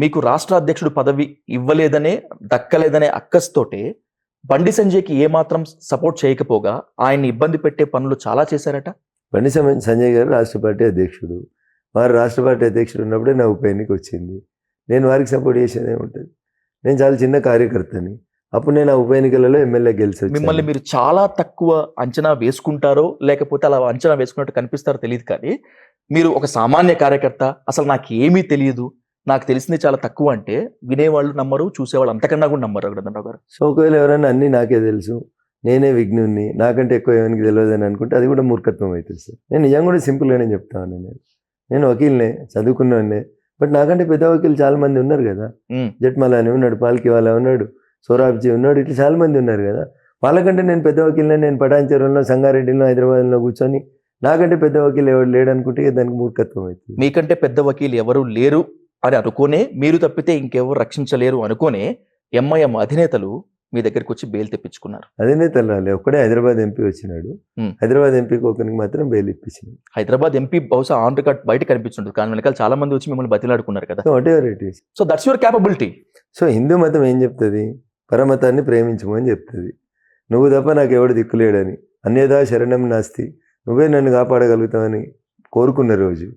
మీకు రాష్ట్ర అధ్యక్షుడు పదవి ఇవ్వలేదనే దక్కలేదనే అక్కస్తోటే బండి సంజయ్కి ఏమాత్రం సపోర్ట్ చేయకపోగా ఆయన్ని ఇబ్బంది పెట్టే పనులు చాలా చేశారట? బండి సంజయ్ గారు రాష్ట్ర పార్టీ అధ్యక్షుడు. వారు రాష్ట్ర పార్టీ అధ్యక్షుడు ఉన్నప్పుడే నా ఉప ఎన్నిక వచ్చింది. నేను వారికి సపోర్ట్ చేసేదే ఉంటుంది. నేను చాలా చిన్న కార్యకర్తని. అప్పుడు నేను ఆ ఉప ఎన్నికలలో ఎమ్మెల్యే గెలిచి వచ్చాను. మిమ్మల్ని మీరు చాలా తక్కువ అంచనా వేసుకుంటారో లేకపోతే అలా అంచనా వేసుకున్నట్టు కనిపిస్తారో తెలియదు కానీ మీరు ఒక సామాన్య కార్యకర్త అసలు నాకు ఏమీ తెలియదు. నాకు తెలిసింది చాలా తక్కువ అంటే వినేవాళ్ళు నమ్మరు చూసేవాళ్ళు అంతకన్నా కూడా నమ్మరు రఘునందనరావు గారు. సో ఒకవేళ ఎవరైనా అన్నీ నాకే తెలుసు నేనే విఘ్నుని నాకంటే ఎక్కువ ఎవరికి తెలియదు అని అనుకుంటే అది కూడా మూర్ఖత్వం అవుతుంది సార్. నేను నిజంగా కూడా సింపుల్గానే చెప్తాను నేను. నేను వకీల్నే చదువుకున్నానే బట్ నాకంటే పెద్ద వకీలు చాలా మంది ఉన్నారు కదా. జట్మలాని ఉన్నాడు పాల్కి వాళ్ళ ఉన్నాడు సోరాబ్జీ ఉన్నాడు ఇట్లా చాలా మంది ఉన్నారు కదా. వాళ్ళకంటే నేను పెద్ద వకీల్నే నేను పటాన్చెరువులో సంగారెడ్డిలో హైదరాబాద్లో కూర్చొని నాకంటే పెద్ద వకీలు ఎవరు లేడు అనుకుంటే ఇక దానికి మూర్ఖత్వం అవుతుంది. మీకంటే పెద్ద వకీలు ఎవరు లేరు అని అనుకోనే మీరు తప్పితే ఇంకెవరు రక్షించలేరు అనుకోనే ఎంఐఎం అధినేతలు మీ దగ్గరికి వచ్చి బెయిల్ తెప్పించుకున్నారు. అదేనే తెల్లాలి ఒక్కడే హైదరాబాద్ ఎంపీ వచ్చినాడు. హైదరాబాద్ ఎంపీకి ఒకరికి మాత్రం బెయిల్ ఇప్పించింది హైదరాబాద్ ఎంపీ బహుశా ఆన్ రికార్డ్ బయట కనిపించుంటుంది. కానీ వెనకాల చాలా మంది వచ్చి మిమ్మల్ని బతిలాడుకున్నారు కదా. So whatever it is so that's your capability so Hindu మతం ఏం చెప్తుంది? పరమతాన్ని ప్రేమించము అని చెప్తుంది. నువ్వు తప్ప నాకు ఎవడు దిక్కులేడని. అన్యదా శరణం నాస్తి. నువ్వే నన్ను కాపాడగలుగుతావని కోరుకున్న రోజు.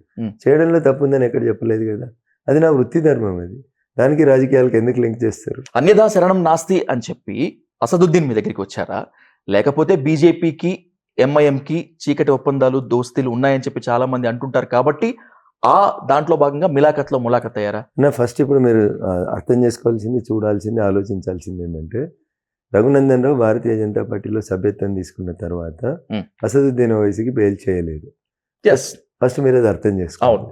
చేయడంలో తప్పు ఉందని ఎక్కడ చెప్పలేదు కదా. అది నా వృత్తి ధర్మం అది. దానికి రాజకీయాలకు ఎందుకు లింక్ చేస్తారు? అన్యదా శరణం నాస్తి అని చెప్పి అసదుద్దీన్ మీ దగ్గరికి వచ్చారా? లేకపోతే బీజేపీకి ఎంఐఎంకి చీకటి ఒప్పందాలు దోస్తీలు ఉన్నాయని చెప్పి చాలా మంది అంటుంటారు కాబట్టి ఆ దాంట్లో భాగంగా మిలాఖత్లో ములాఖత్ అయ్యారా? నా ఫస్ట్ ఇప్పుడు మీరు అర్థం చేసుకోవాల్సింది చూడాల్సింది ఆలోచించాల్సింది ఏంటంటే రఘునందన్ రావు భారతీయ జనతా పార్టీలో సభ్యత్వం తీసుకున్న తర్వాత. అసదుద్దీన్ ఓవైసీకి బెయిల్ చేయలేదు. ఫస్ట్ మీరు అది అర్థం చేసుకోవాలి అవును.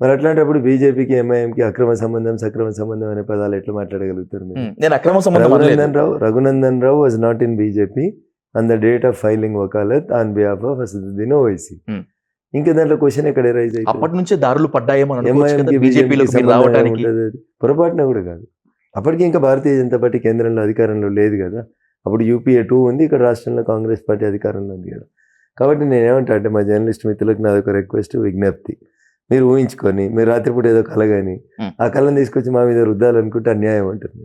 మరి అట్లాంటప్పుడు బీజేపీకి ఎంఐఎంకి అక్రమ సంబంధం సక్రమ సంబంధం అనే పదాలు ఎట్లా మాట్లాడగలుగుతారు మీరు? నేను అక్రమ సంబంధం. Raghunandan Rao Raghunandan Rao was not in BJP on the date of filing vakalat on behalf of Asaduddin Owaisi. ఇంకా దాంట్లో క్వశ్చన్ ఎక్కడ రైజ్ అప్పటి నుంచే దారులు పడ్డాయేమో అది? పొరపాటున కూడా కాదు. అప్పటికి ఇంకా భారతీయ జనతా పార్టీ కేంద్రంలో అధికారంలో లేదు కదా. అప్పుడు యూపీఏ టూ ఉంది ఇక్కడ రాష్ట్రంలో కాంగ్రెస్ పార్టీ అధికారంలో ఉంది కదా. కాబట్టి నేనేమంటా అంటే మా జర్నలిస్ట్ మిత్రులకు నాదొక రిక్వెస్ట్ విజ్ఞప్తి. మీరు ఊహించుకొని మీరు రాత్రిపూట ఏదో కల కానీ. ఆ కళను తీసుకొచ్చి మా మీద రుద్దాలనుకుంటే అన్యాయం ఉంటుంది